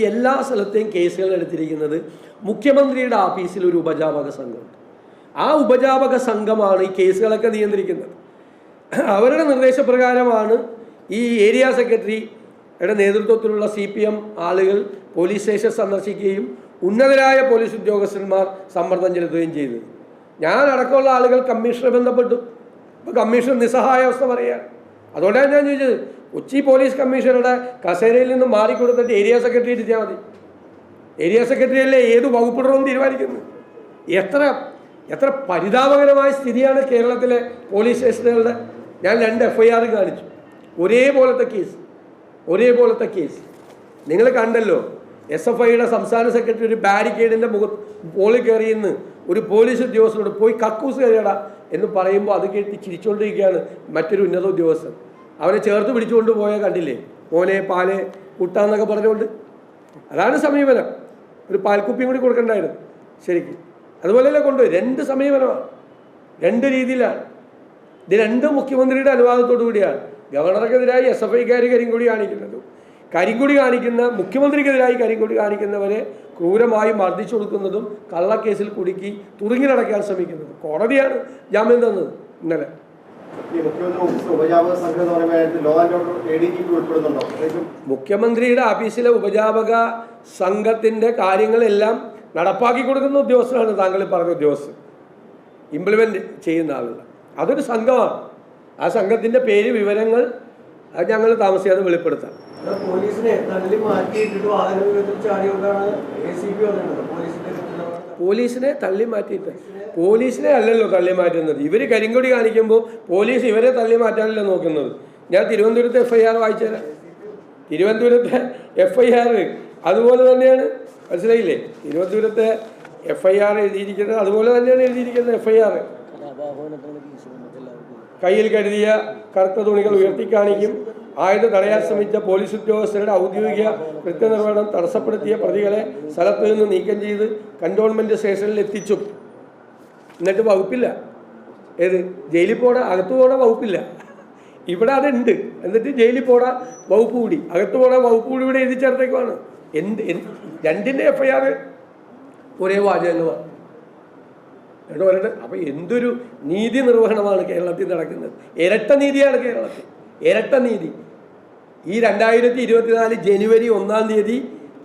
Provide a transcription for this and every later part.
ഈ എല്ലാ സ്ഥലത്തെയും കേസുകൾ എടുത്തിരിക്കുന്നത് മുഖ്യമന്ത്രിയുടെ ഓഫീസിൽ ഒരു ഉപജാപക സംഘമുണ്ട് ആ ഉപജാപക സംഘമാണ് ഈ കേസുകളൊക്കെ നിയന്ത്രിക്കുന്നത്. അവരുടെ നിർദ്ദേശപ്രകാരമാണ് ഈ ഏരിയ സെക്രട്ടറിയുടെ നേതൃത്വത്തിലുള്ള സി പി എം ആളുകൾ പോലീസ് സ്റ്റേഷൻ സന്ദർശിക്കുകയും ഉന്നതരായ പോലീസ് ഉദ്യോഗസ്ഥന്മാർ സമ്മർദ്ദം ചെലുത്തുകയും ചെയ്തത്. ഞാൻ അടക്കമുള്ള ആളുകൾ കമ്മീഷനെ ബന്ധപ്പെട്ടു. ഇപ്പോൾ നിസ്സഹായ അവസ്ഥ പറയുക അതുകൊണ്ടാണ് ഞാൻ ചോദിച്ചത്. കൊച്ചി പോലീസ് കമ്മീഷണറുടെ കസേരയിൽ നിന്ന് മാറിക്കൊടുത്തിട്ട് ഏരിയ സെക്രട്ടറി ഇരുത്തിയാൽ മതി. ഏരിയ സെക്രട്ടറി അല്ലേ? ഏത് വകുപ്പിടണമെന്ന് തീരുമാനിക്കുന്നു. എത്ര എത്ര പരിതാപകരമായ സ്ഥിതിയാണ് കേരളത്തിലെ പോലീസ് സ്റ്റേഷനുകളുടെ. ഞാൻ രണ്ട് എഫ് ഐ ആർ കാണിച്ചു. ഒരേപോലത്തെ കേസ് ഒരേപോലത്തെ കേസ്. നിങ്ങൾ കണ്ടല്ലോ എസ് എഫ് ഐയുടെ സംസ്ഥാന സെക്രട്ടറി ഒരു ബാരിക്കേഡിന്റെ മുഖ പോളിൽ കയറിയെന്ന് ഒരു പോലീസ് ഉദ്യോഗസ്ഥനോട് പോയി കക്കൂസ് കയറിയടാ എന്ന് പറയുമ്പോൾ അത് കേട്ട് ചിരിച്ചുകൊണ്ടിരിക്കുകയാണ് മറ്റൊരു ഉന്നത ഉദ്യോഗസ്ഥൻ. അവനെ ചേർത്ത് പിടിച്ചുകൊണ്ട് പോയ കണ്ടില്ലേ? മോനെ പാൽ കുട്ടാന്നൊക്കെ പറഞ്ഞുകൊണ്ട്. അതാണ് സമീപനം. ഒരു പാൽക്കുപ്പിയും കൂടി കൊടുക്കണ്ടായിരുന്നു. ശരിക്കും. അതുപോലെയല്ലേ കൊണ്ടുപോയി. രണ്ട് സമീപനമാണ്. രണ്ട് രീതിയിലാണ്. ഇത് രണ്ട് മുഖ്യമന്ത്രിയുടെ അനുവാദത്തോടു കൂടിയാണ്. ഗവർണർക്കെതിരായി എസ് എഫ് ഐക്കാർ കരിങ്കൊടി കാണിക്കുന്നത്. കരിങ്കൊടി കാണിക്കുന്ന മുഖ്യമന്ത്രിക്കെതിരായി കരിങ്കൊടി കാണിക്കുന്നവരെ ക്രൂരമായി മർദ്ദിച്ചു കൊടുക്കുന്നതും കള്ളക്കേസിൽ കുടുക്കി തുറുങ്ങിലടയ്ക്കാൻ ശ്രമിക്കുന്നതും കോടതിയാണ് ജാമ്യം തന്നത് ഇന്നലെ. മുഖ്യമന്ത്രിയുടെ ഓഫീസിലെ ഉപജാപക സംഘത്തിന്റെ കാര്യങ്ങളെല്ലാം നടപ്പാക്കി കൊടുക്കുന്ന ഉദ്യോഗസ്ഥരാണ് താങ്കൾ പറഞ്ഞ ഉദ്യോഗസ്ഥർ. ഇംപ്ലിമെന്റ് ചെയ്യുന്ന ആളുകൾ. അതൊരു സംഘമാണ്. ആ സംഘത്തിന്റെ പേര് വിവരങ്ങൾ അത് ഞങ്ങൾ താമസിയാതെ വെളിപ്പെടുത്താം. പോലീസിനെ തള്ളി മാറ്റിയിട്ട്. പോലീസിനെ അല്ലല്ലോ തള്ളി മാറ്റുന്നത്. ഇവർ കരിങ്കൊടി കാണിക്കുമ്പോൾ പോലീസ് ഇവരെ തള്ളി മാറ്റാനല്ലോ നോക്കുന്നത്. ഞാൻ തിരുവനന്തപുരത്ത് എഫ് ഐ ആർ വായിച്ചുതരാം തിരുവനന്തപുരത്തെ എഫ് ഐ ആർ അതുപോലെ തന്നെയാണ്. മനസ്സിലായില്ലേ? തിരുവനന്തപുരത്തെ എഫ് ഐ ആർ എഴുതിയിരിക്കുന്നത് അതുപോലെ തന്നെയാണ് എഴുതിയിരിക്കുന്നത് എഫ് ഐ ആർ കയ്യിൽ കരുതിയ കറുത്ത തുണികൾ ഉയർത്തിക്കാണിക്കും ആയുധ തടയാൻ ശ്രമിച്ച പോലീസ് ഉദ്യോഗസ്ഥരുടെ ഔദ്യോഗിക കൃത്യനിർവഹണം തടസ്സപ്പെടുത്തിയ പ്രതികളെ സ്ഥലത്തു നിന്ന് നീക്കം ചെയ്ത് കണ്ടോൺമെന്റ് സ്റ്റേഷനിൽ എത്തിച്ചു. എന്നിട്ട് വകുപ്പില്ല. ഏത്? ജയിലിൽ പോടാ അകത്തു പോടാ വകുപ്പില്ല. ഇവിടെ അതുണ്ട്. എന്നിട്ട് ജയിലിൽ പോടാ വകുപ്പ് കൂടി. അകത്തു പോടാ വകുപ്പ് കൂടി ഇവിടെ എഴുതി ചേർത്തേക്കുവാണ്. എന്ത്? എന്ത്? രണ്ടിന്റെ എഫ് ഐ ആർ ഒരേ വാചകങ്ങളാണ് എന്നിട്ട് പറയട്ടെ അപ്പൊ എന്തൊരു നീതി നിർവഹണമാണ് കേരളത്തിൽ നടക്കുന്നത്? ഇരട്ട നീതിയാണ് കേരളത്തിൽ. ഇരട്ട നീതി. ഈ രണ്ടായിരത്തി ഇരുപത്തിനാല് ജനുവരി ഒന്നാം തീയതി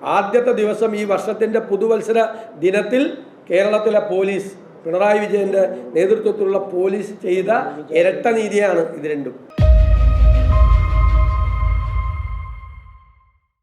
ആദ്യത്തെ ദിവസം ഈ വർഷത്തിന്റെ പുതുവത്സര ദിനത്തിൽ കേരളത്തിലെ പോലീസ് പിണറായി വിജയന്റെ നേതൃത്വത്തിലുള്ള പോലീസ് ചെയ്ത ഇരട്ട നീതിയാണ് ഇത് രണ്ടും.